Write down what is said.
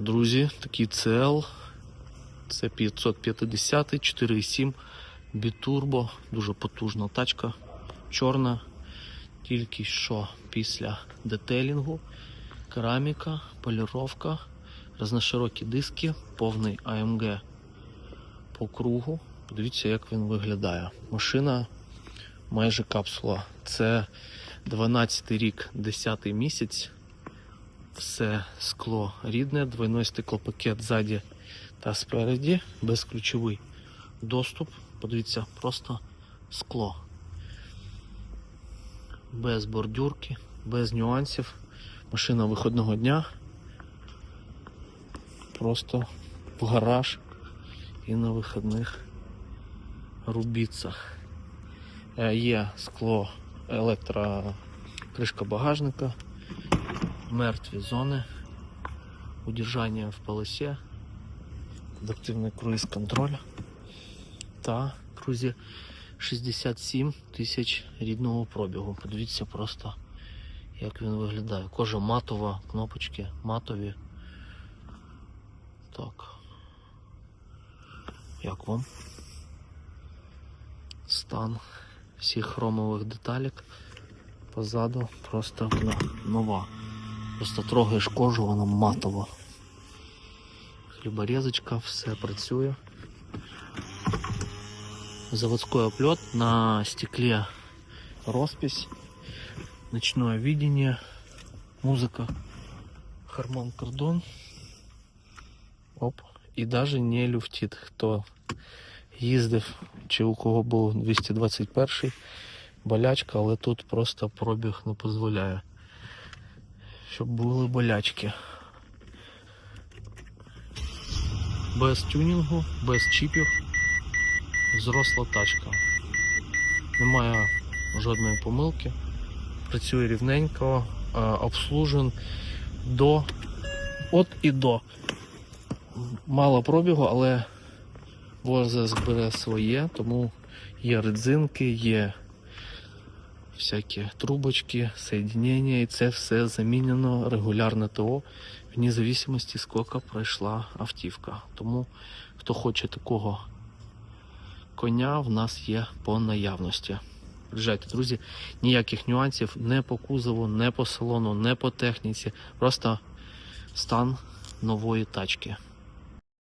Друзі, такий CL. Це 550 4,7 бітурбо. Дуже потужна тачка. Чорна. Тільки що після детелінгу. Кераміка, поліровка, різноширокі диски, повний AMG по кругу. Подивіться, як він виглядає. Машина майже капсула. Це 12 рік, 10 місяць. Все скло рідне, двойной стеклопакет ззаді та спереді, безключовий доступ. Подивіться, просто скло. Без бордюрки, без нюансів. Машина виходного дня. Просто в гараж і на вихідних рубіцах. Е, Є скло електрокришка багажника, мертві зони, удержання в полосі, адаптивний круїз-контроль та друзі 67 тисяч рідного пробігу. Подивіться просто, як він виглядає. Кожа матова, кнопочки матові. Так. Як вам? Стан всіх хромових деталек позаду просто вона нова. Просто трогаєш кожу, вона матова. Хліборезочка, все працює. Заводской оплет на стекле роспись, ночное видение, музыка, Хармон Кордон. Оп. І даже не люфтить. Хто їздив, чи у кого був 221 болячка, але тут просто пробіг не дозволяє. Щоб були болячки. Без тюнінгу, без чіпів. Зросла тачка. Немає жодної помилки. Працює рівненько, е, обслужен до от і до. Мало пробігу, але возраст бере своє, тому є резинки, є всякі трубочки, соєднення, і це все замінено регулярне ТО, вне зависимості, скільки пройшла автівка. Тому хто хоче такого коня, в нас є по наявності. Приїжджайте, друзі, ніяких нюансів не по кузову, не по салону, не по техніці. Просто стан нової тачки.